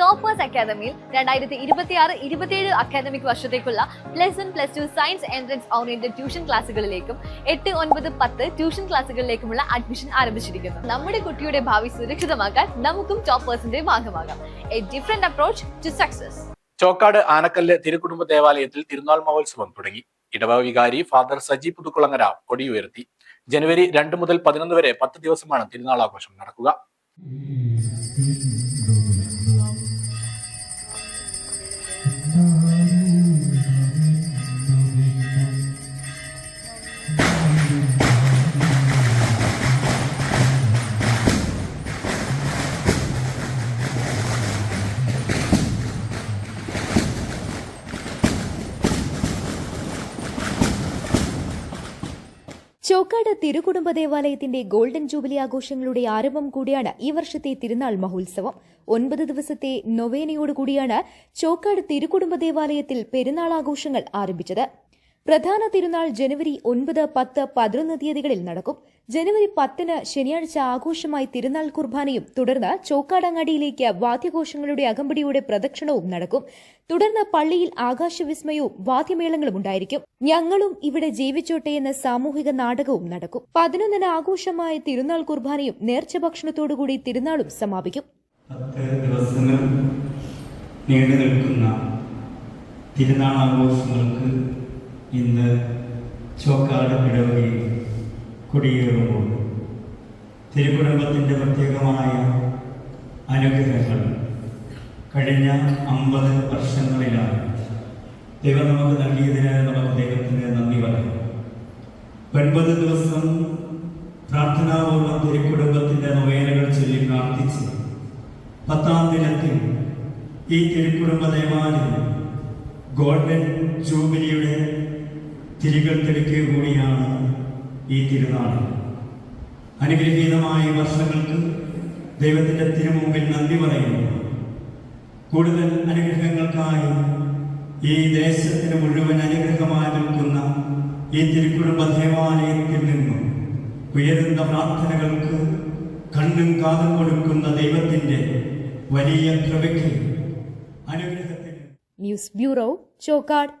Toppers അക്കാദമിയിൽ രണ്ടായിരത്തി ഇരുപത്തിയാറ് ഇരുപത്തിയേഴ് അക്കാദമിക് വർഷത്തേക്കുള്ള plus one plus two science entrance oriented tuition ക്ലാസ്സുകളിലേക്കും എട്ട് ഒൻപത് പത്ത് ട്യൂഷൻ ക്ലാസ്സുകളിലേക്കുമുള്ള അഡ്മിഷൻ ആരംഭിച്ചിരിക്കുന്നു. നമ്മുടെ കുട്ടിയുടെ ഭാവി സുരക്ഷിതമാക്കാൻ നമുക്കും ടോപ്പേഴ്സിന്റെ ഭാഗമാകാം. A different approach to success Chokkad Anakkallu തിരുക്കുടുംബ ദേവാലയത്തിൽ തിരുനാൾ മഹോത്സവം തുടങ്ങി. ഇടവ വികാരി ഫാദർ സജി പുതുക്കുളങ്ങര കൊടിയുയർത്തി. ജനുവരി രണ്ട് മുതൽ പതിനൊന്ന് വരെ പത്ത് ദിവസമാണ് തിരുനാൾ ആഘോഷം നടക്കുക ചോക്കാട് തിരുകുടുംബ ദേവാലയത്തിന്റെ ഗോൾഡൻ ജൂബിലി ആഘോഷങ്ങളുടെ ആരംഭം കൂടിയാണ് ഈ വർഷത്തെ തിരുനാൾ മഹോത്സവം. ഒൻപത് ദിവസത്തെ നൊവേനയോടുകൂടിയാണ് ചോക്കാട് തിരുകുടുംബ ദേവാലയത്തിൽ പെരുന്നാൾ ആഘോഷങ്ങൾ ആരംഭിച്ചത്. പ്രധാന തിരുനാൾ ജനുവരി ഒൻപത് പത്ത് പതിനൊന്ന് തീയതികളിൽ നടക്കും. ജനുവരി പത്തിന് ശനിയാഴ്ച ആഘോഷമായി തിരുനാൾ കുർബാനയും തുടർന്ന് ചോക്കാടങ്ങാടിയിലേക്ക് വാദ്യഘോഷങ്ങളുടെ അകമ്പടിയുടെ പ്രദക്ഷിണവും നടക്കും. തുടർന്ന് പള്ളിയിൽ ആകാശവിസ്മയവും വാദ്യമേളങ്ങളും ഉണ്ടായിരിക്കും. ഞങ്ങളും ഇവിടെ ജീവിച്ചോട്ടെ എന്ന സാമൂഹിക നാടകവും നടക്കും. പതിനൊന്നിന് ആഘോഷമായ തിരുനാൾ കുർബാനയും നേർച്ച ഭക്ഷണത്തോടുകൂടി തിരുനാളും സമാപിക്കും. ദിവസങ്ങൾ തിരുനാൾ ആഘോഷങ്ങൾക്ക് ഇന്ന് ചോക്കാട് ഇടവകയിൽ കുടിയേറുമ്പോൾ തിരുക്കുടുംബത്തിന്റെ പ്രത്യേകമായ അനുഗ്രഹങ്ങൾ കഴിഞ്ഞ അമ്പത് വർഷങ്ങളിലാണ് ദൈവം നമുക്ക് നൽകിയതിന് നമുക്ക് ദൈവത്തിന് നന്ദി പറയാം. ഒൻപത് ദിവസം പ്രാർത്ഥനാപൂർവം തിരുക്കുടുംബത്തിന്റെ നൊവേനകൾ ചൊല്ലി പ്രാർത്ഥിച്ച് പത്താം ദിനത്തിൽ ഈ തിരുക്കുടുംബ ദേവാലയം ഗോൾഡൻ ജൂബിലിയുടെ തിരികൾ കൂടിയാണ് ഈ തിരുനാൾ. അനുഗ്രഹീതമായ വർഷങ്ങൾക്ക് ദൈവത്തിന്റെ തിരുമുമ്പിൽ നന്ദി പറയുന്നു. കൂടുതൽ അനുഗ്രഹങ്ങൾക്കായി ഈ ദേശത്തിന് മുഴുവൻ അനുഗ്രഹമായി നിൽക്കുന്ന ഈ തിരുക്കുടുംബ ദേവാലയത്തിൽ നിന്നും ഉയരുന്ന പ്രാർത്ഥനകൾക്ക് കണ്ണും കാതും കൊടുക്കുന്ന ദൈവത്തിന്റെ വലിയ കൃപയ്ക്ക് അനുഗ്രഹത്തിന് ന്യൂസ് ബ്യൂറോ ചോക്കാട്